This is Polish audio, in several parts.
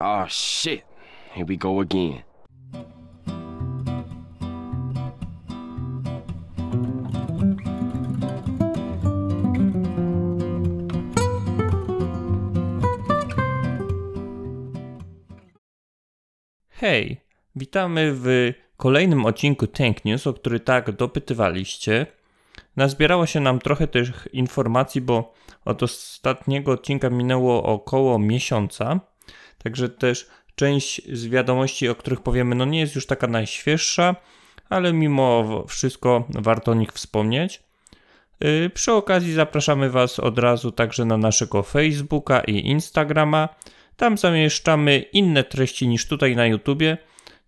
Oh shit. Here we go again. Hej, witamy w kolejnym odcinku Tank News, o który tak dopytywaliście. Nazbierało się nam trochę tych informacji, bo od ostatniego odcinka minęło około miesiąca, także też część z wiadomości, o których powiemy, no nie jest już taka najświeższa, ale mimo wszystko warto o nich wspomnieć. Yy, Przy okazji zapraszamy Was od razu także na naszego Facebooka i Instagrama. Tam zamieszczamy inne treści niż tutaj na YouTubie,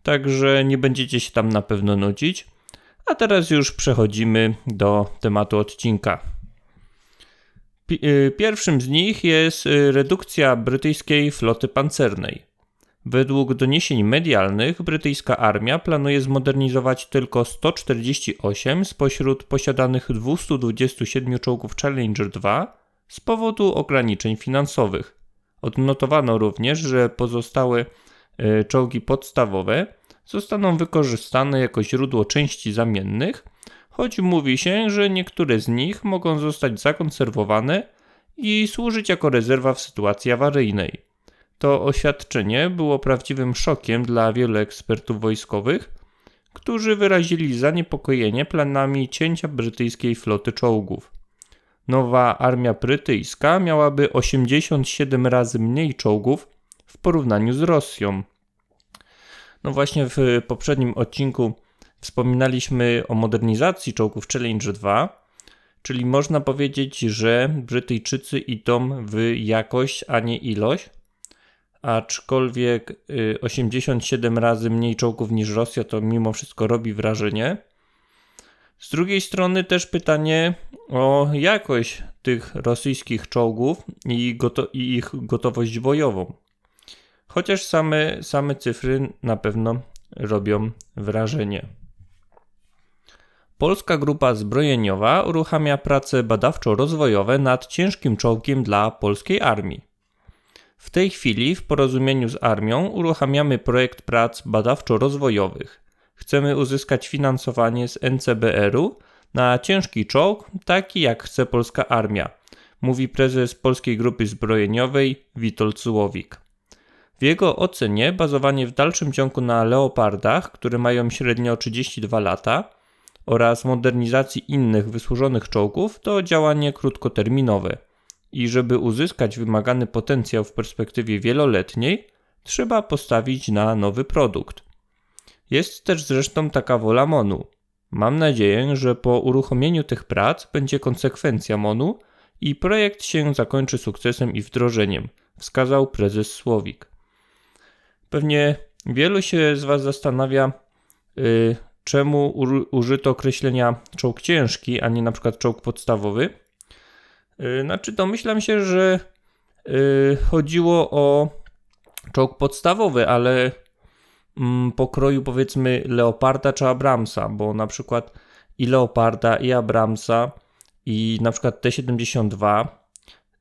także nie będziecie się tam na pewno nudzić. A teraz już przechodzimy do tematu odcinka. Y, Pierwszym z nich jest y, redukcja brytyjskiej floty pancernej. Według doniesień medialnych brytyjska armia planuje zmodernizować tylko 148 spośród posiadanych 227 czołgów Challenger 2 z powodu ograniczeń finansowych. Odnotowano również, że pozostałe e, czołgi podstawowe zostaną wykorzystane jako źródło części zamiennych, choć mówi się, że niektóre z nich mogą zostać zakonserwowane i służyć jako rezerwa w sytuacji awaryjnej. To oświadczenie było prawdziwym szokiem dla wielu ekspertów wojskowych, którzy wyrazili zaniepokojenie planami cięcia brytyjskiej floty czołgów. Nowa armia brytyjska miałaby 87 razy mniej czołgów w porównaniu z Rosją. No właśnie w poprzednim odcinku wspominaliśmy o modernizacji czołgów Challenger 2, czyli można powiedzieć, że Brytyjczycy idą w jakość, a nie ilość. Aczkolwiek y, 87 razy mniej czołgów niż Rosja to mimo wszystko robi wrażenie. Z drugiej strony też pytanie o jakość tych rosyjskich czołgów i, i ich gotowość bojową. Chociaż same, same cyfry na pewno robią wrażenie. Polska Grupa Zbrojeniowa uruchamia prace badawczo-rozwojowe nad ciężkim czołgiem dla polskiej armii. W tej chwili w porozumieniu z armią uruchamiamy projekt prac badawczo-rozwojowych. Chcemy uzyskać finansowanie z NCBR-u na ciężki czołg, taki jak chce polska armia, mówi prezes Polskiej Grupy Zbrojeniowej Witold Złowik. W jego ocenie bazowanie w dalszym ciągu na leopardach, które mają średnio 32 lata, oraz modernizacji innych wysłużonych czołgów to działanie krótkoterminowe. I żeby uzyskać wymagany potencjał w perspektywie wieloletniej, trzeba postawić na nowy produkt. Jest też zresztą taka wola MONU. Mam nadzieję, że po uruchomieniu tych prac będzie konsekwencja MONU i projekt się zakończy sukcesem i wdrożeniem, wskazał prezes Słowik. Pewnie wielu się z Was zastanawia, yy, czemu użyto określenia czołg ciężki, a nie na przykład czołg podstawowy. Yy, Znaczy, domyślam się, że yy, chodziło o czołg podstawowy, ale mm, pokroju powiedzmy Leoparda czy Abramsa, bo na przykład i Leoparda, i Abramsa, i na przykład T-72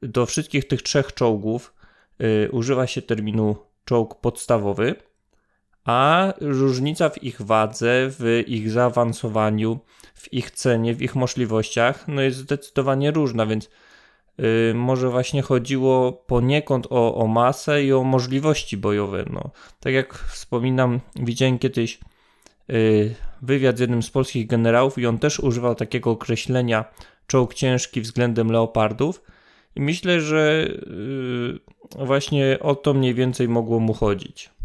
do wszystkich tych trzech czołgów y, używa się terminu czołg podstawowy, a różnica w ich wadze, w ich zaawansowaniu, w ich cenie, w ich możliwościach no jest zdecydowanie różna, więc y, może właśnie chodziło poniekąd o, o masę i o możliwości bojowe. No, tak jak wspominam, widziałem kiedyś y, wywiad z jednym z polskich generałów i on też używał takiego określenia czołg ciężki względem leopardów. I myślę, że y, właśnie o to mniej więcej mogło mu chodzić.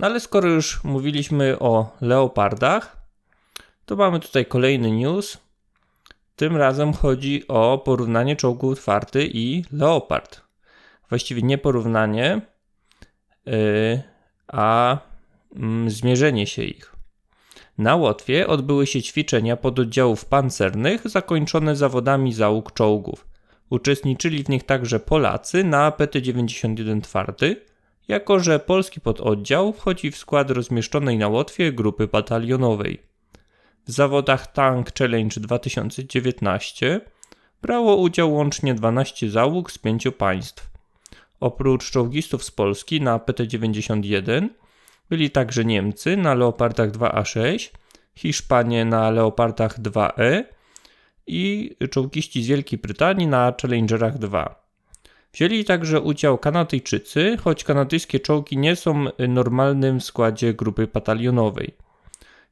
No ale skoro już mówiliśmy o leopardach, to mamy tutaj kolejny news. Tym razem chodzi o porównanie czołgu Twardy i Leopard. Właściwie nie porównanie, yy, a mm, zmierzenie się ich. Na Łotwie odbyły się ćwiczenia pododdziałów pancernych zakończone zawodami załóg czołgów. Uczestniczyli w nich także Polacy na PT-91 Twardy, jako że polski pododdział wchodzi w skład rozmieszczonej na Łotwie grupy batalionowej. W zawodach Tank Challenge 2019 brało udział łącznie 12 załóg z pięciu państw. Oprócz czołgistów z Polski na PT-91 byli także Niemcy na Leopardach 2A6, Hiszpanie na Leopardach 2E i czołgiści z Wielkiej Brytanii na Challengerach 2. Wzięli także udział Kanadyjczycy, choć kanadyjskie czołgi nie są normalnym w składzie grupy batalionowej.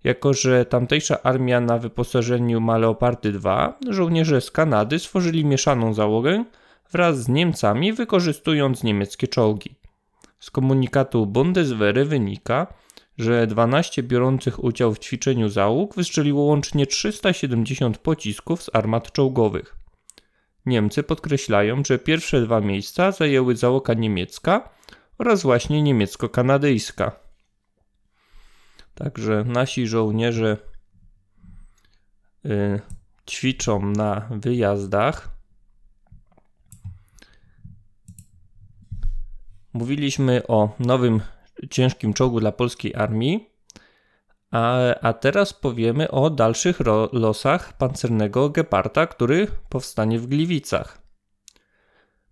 Jako, że tamtejsza armia na wyposażeniu ma Leopardy 2, żołnierze z Kanady stworzyli mieszaną załogę wraz z Niemcami, wykorzystując niemieckie czołgi. Z komunikatu Bundeswehry wynika, że 12 biorących udział w ćwiczeniu załóg wystrzeliło łącznie 370 pocisków z armat czołgowych. Niemcy podkreślają, że pierwsze dwa miejsca zajęły załoga niemiecka oraz właśnie niemiecko-kanadyjska. Także nasi żołnierze y, ćwiczą na wyjazdach. Mówiliśmy o nowym ciężkim czołgu dla polskiej armii, a, a teraz powiemy o dalszych losach pancernego Geparda, który powstanie w Gliwicach.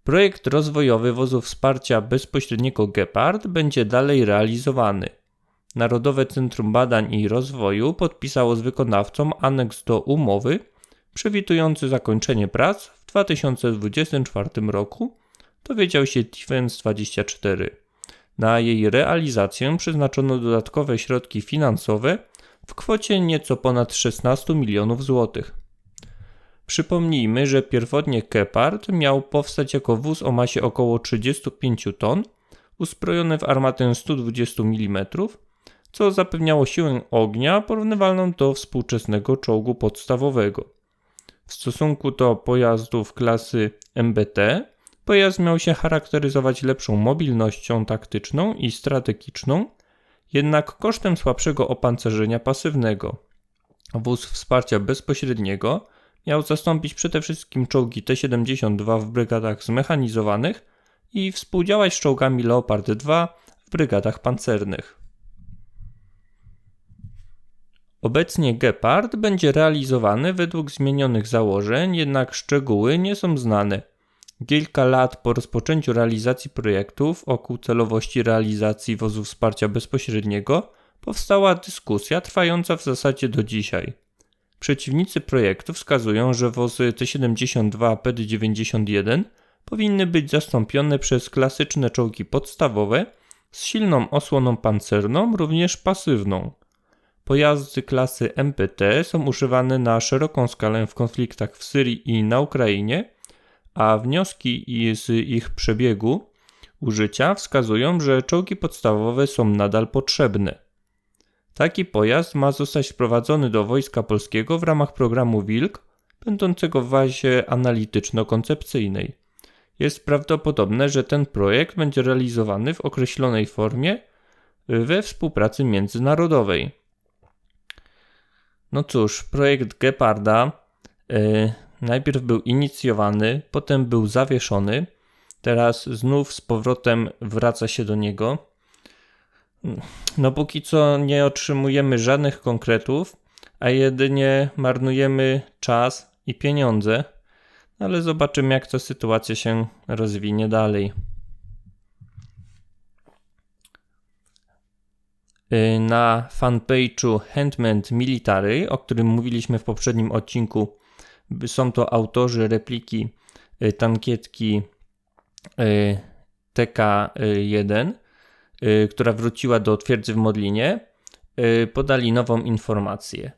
Projekt rozwojowy wozu wsparcia bezpośredniego Gepard będzie dalej realizowany. Narodowe Centrum Badań i Rozwoju podpisało z wykonawcą aneks do umowy przewidujący zakończenie prac w 2024 roku, dowiedział się Defense24. Na jej realizację przeznaczono dodatkowe środki finansowe w kwocie nieco ponad 16 milionów złotych. Przypomnijmy, że pierwotnie Kepard miał powstać jako wóz o masie około 35 ton, uzbrojony w armatę 120 mm, co zapewniało siłę ognia porównywalną do współczesnego czołgu podstawowego. W stosunku do pojazdów klasy MBT, pojazd miał się charakteryzować lepszą mobilnością taktyczną i strategiczną, jednak kosztem słabszego opancerzenia pasywnego. Wóz wsparcia bezpośredniego miał zastąpić przede wszystkim czołgi T-72 w brygadach zmechanizowanych i współdziałać z czołgami Leopard 2 w brygadach pancernych. Obecnie Gepard będzie realizowany według zmienionych założeń, jednak szczegóły nie są znane. Kilka lat po rozpoczęciu realizacji projektów wokół celowości realizacji wozu wsparcia bezpośredniego powstała dyskusja trwająca w zasadzie do dzisiaj. Przeciwnicy projektu wskazują, że wozy T-72 PD-91 powinny być zastąpione przez klasyczne czołgi podstawowe z silną osłoną pancerną, również pasywną. Pojazdy klasy MPT są używane na szeroką skalę w konfliktach w Syrii i na Ukrainie, a wnioski z ich przebiegu użycia wskazują, że czołgi podstawowe są nadal potrzebne. Taki pojazd ma zostać wprowadzony do Wojska Polskiego w ramach programu Wilk, będącego w fazie analityczno-koncepcyjnej. Jest prawdopodobne, że ten projekt będzie realizowany w określonej formie we współpracy międzynarodowej. No cóż, projekt Geparda yy, najpierw był inicjowany, potem był zawieszony, teraz znów z powrotem wraca się do niego. No póki co nie otrzymujemy żadnych konkretów, a jedynie marnujemy czas i pieniądze, ale zobaczymy jak ta sytuacja się rozwinie dalej. Y, na fanpage'u Handmade Military, o którym mówiliśmy w poprzednim odcinku, są to autorzy repliki y, tankietki y, TK1, która wróciła do twierdzy w Modlinie, podali nową informację.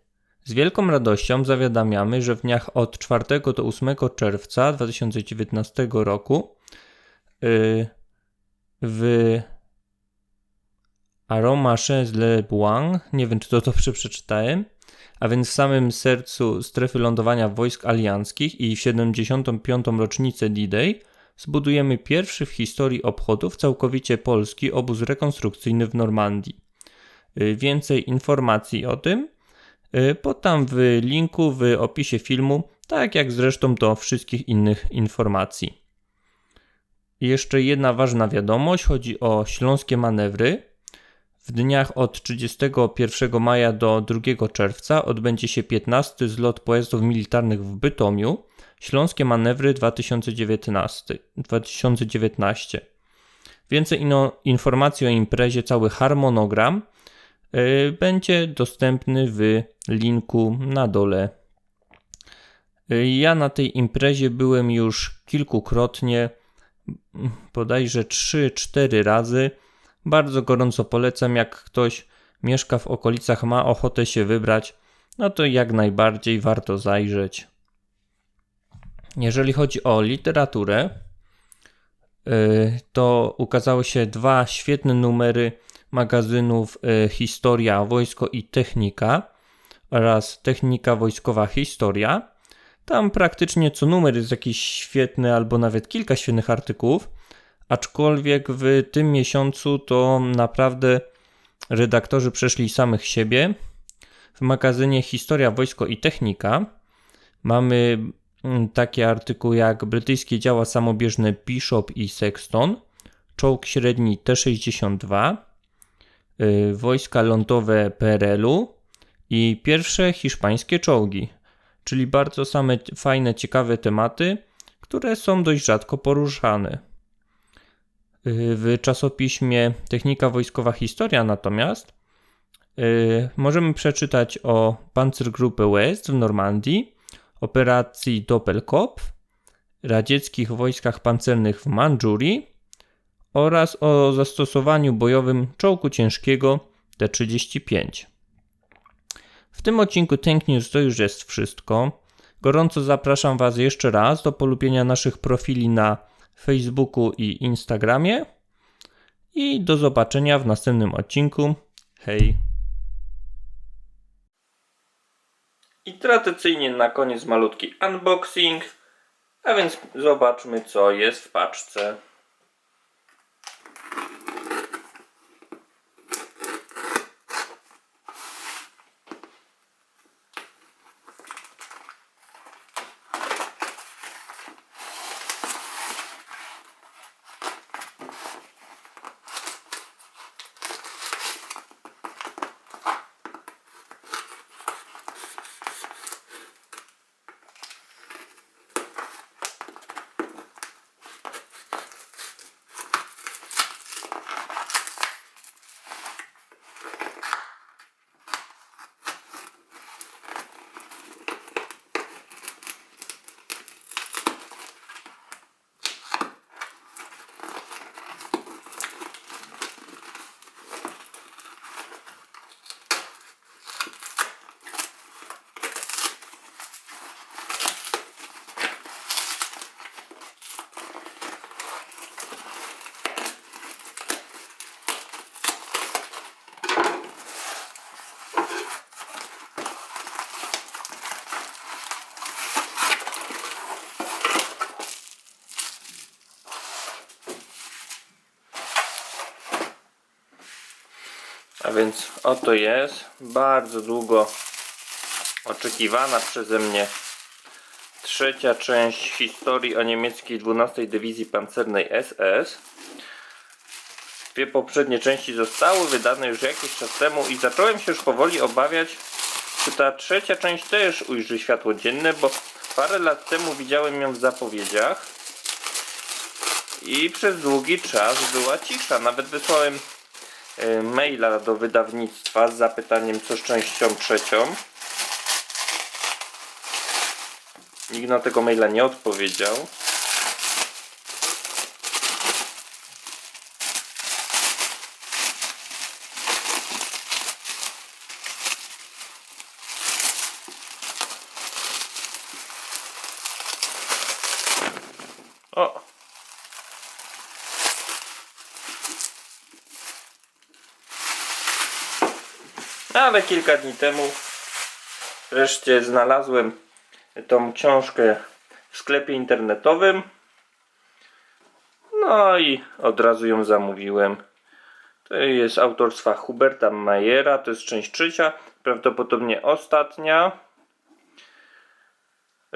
Z wielką radością zawiadamiamy, że w dniach od 4 do 8 czerwca 2019 roku w Aroma Chez Le nie wiem czy to dobrze przeczytałem, a więc w samym sercu strefy lądowania wojsk alianckich i w 75. rocznicę D-Day zbudujemy pierwszy w historii obchodów całkowicie polski obóz rekonstrukcyjny w Normandii. Y, więcej informacji o tym y, podam w linku w opisie filmu, tak jak zresztą do wszystkich innych informacji. Jeszcze jedna ważna wiadomość, chodzi o śląskie manewry. W dniach od 31 maja do 2 czerwca odbędzie się 15 zlot pojazdów militarnych w Bytomiu, Śląskie Manewry 2019. 2019. Więcej ino, informacji o imprezie, cały harmonogram y, będzie dostępny w linku na dole. Y, Ja na tej imprezie byłem już kilkukrotnie, bodajże 3-4 razy. Bardzo gorąco polecam, jak ktoś mieszka w okolicach, ma ochotę się wybrać, no to jak najbardziej warto zajrzeć. Jeżeli chodzi o literaturę, y, to ukazały się dwa świetne numery magazynów y, Historia, Wojsko i Technika oraz Technika Wojskowa Historia. Tam praktycznie co numer jest jakiś świetny albo nawet kilka świetnych artykułów, aczkolwiek w tym miesiącu to naprawdę redaktorzy przeszli samych siebie. W magazynie Historia, Wojsko i Technika mamy mm, takie artykuły jak brytyjskie działa samobieżne Bishop i Sexton, czołg średni T-62, y, wojska lądowe PRL-u i pierwsze hiszpańskie czołgi, czyli bardzo same fajne, ciekawe tematy, które są dość rzadko poruszane. W czasopiśmie Technika Wojskowa Historia natomiast y, możemy przeczytać o Panzergruppe West w Normandii, operacji Doppelkopf, radzieckich wojskach pancernych w Mandżurii oraz o zastosowaniu bojowym czołgu ciężkiego T-35. W tym odcinku Tank News to już jest wszystko. Gorąco zapraszam Was jeszcze raz do polubienia naszych profili na Facebooku i Instagramie. I do zobaczenia w następnym odcinku. Hej! I tradycyjnie na koniec malutki unboxing. A więc zobaczmy co jest w paczce. A więc oto jest bardzo długo oczekiwana przeze mnie trzecia część historii o niemieckiej 12 Dywizji Pancernej SS. Dwie poprzednie części zostały wydane już jakiś czas temu i zacząłem się już powoli obawiać, czy ta trzecia część też ujrzy światło dzienne, bo parę lat temu widziałem ją w zapowiedziach i przez długi czas była cisza. Nawet wysłałem maila do wydawnictwa z zapytaniem co z częścią trzecią. Nikt na tego maila nie odpowiedział. O! Ale kilka dni temu wreszcie znalazłem tą książkę w sklepie internetowym. No i od razu ją zamówiłem. To jest autorstwa Huberta Mayera, to jest część trzecia, prawdopodobnie ostatnia.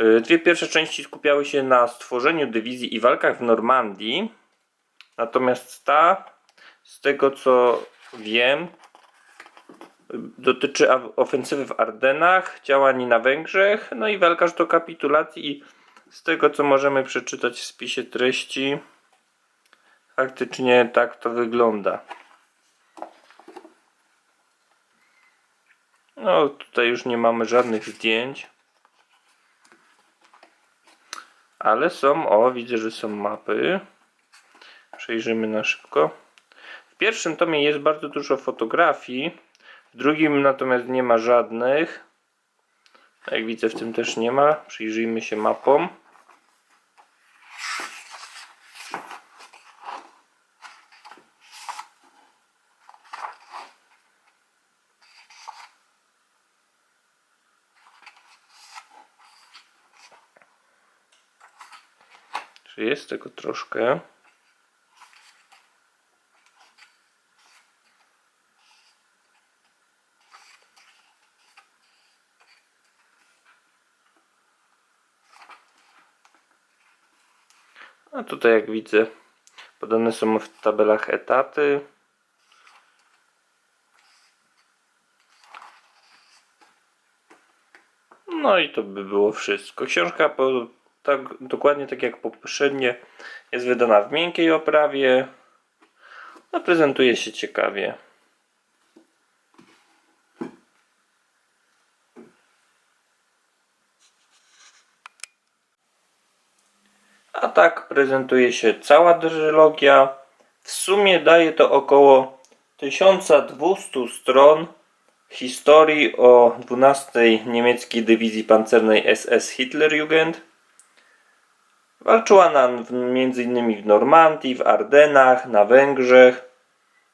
Y, Dwie pierwsze części skupiały się na stworzeniu dywizji i walkach w Normandii. Natomiast ta, z tego co wiem, dotyczy ofensywy w Ardenach, działań na Węgrzech, no i walka aż do kapitulacji i z tego co możemy przeczytać w spisie treści faktycznie tak to wygląda. No, tutaj już nie mamy żadnych zdjęć. Ale są, o, widzę, że są mapy. Przejrzymy na szybko. W pierwszym tomie jest bardzo dużo fotografii. W drugim natomiast nie ma żadnych. Jak widzę, w tym też nie ma. Przyjrzyjmy się mapom. Czy jest tego troszkę? A tutaj jak widzę podane są w tabelach etaty. No i to by było wszystko. Książka po, tak, dokładnie tak jak poprzednie jest wydana w miękkiej oprawie. No, prezentuje się ciekawie. A tak prezentuje się cała trylogia. W sumie daje to około 1200 stron historii o 12 niemieckiej dywizji pancernej SS Hitlerjugend. Walczyła na, w- między innymi w Normandii, w Ardenach, na Węgrzech.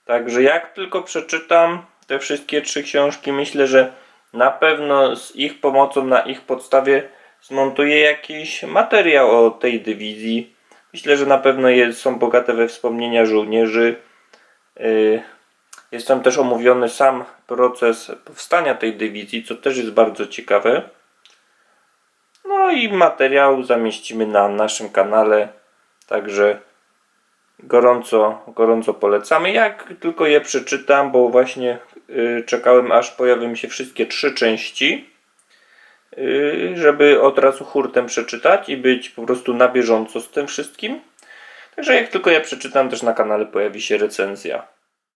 Także jak tylko przeczytam te wszystkie trzy książki, myślę, że na pewno z ich pomocą, na ich podstawie zmontuję jakiś materiał o tej dywizji. Myślę, że na pewno jest, są bogate we wspomnienia żołnierzy. Yy, jest tam też omówiony sam proces powstania tej dywizji, co też jest bardzo ciekawe. No i materiał zamieścimy na naszym kanale, także gorąco, gorąco polecamy. Jak tylko je przeczytam, bo właśnie y, czekałem aż pojawią się wszystkie trzy części, y, żeby od razu hurtem przeczytać i być po prostu na bieżąco z tym wszystkim. Także jak tylko je przeczytam, też na kanale pojawi się recenzja.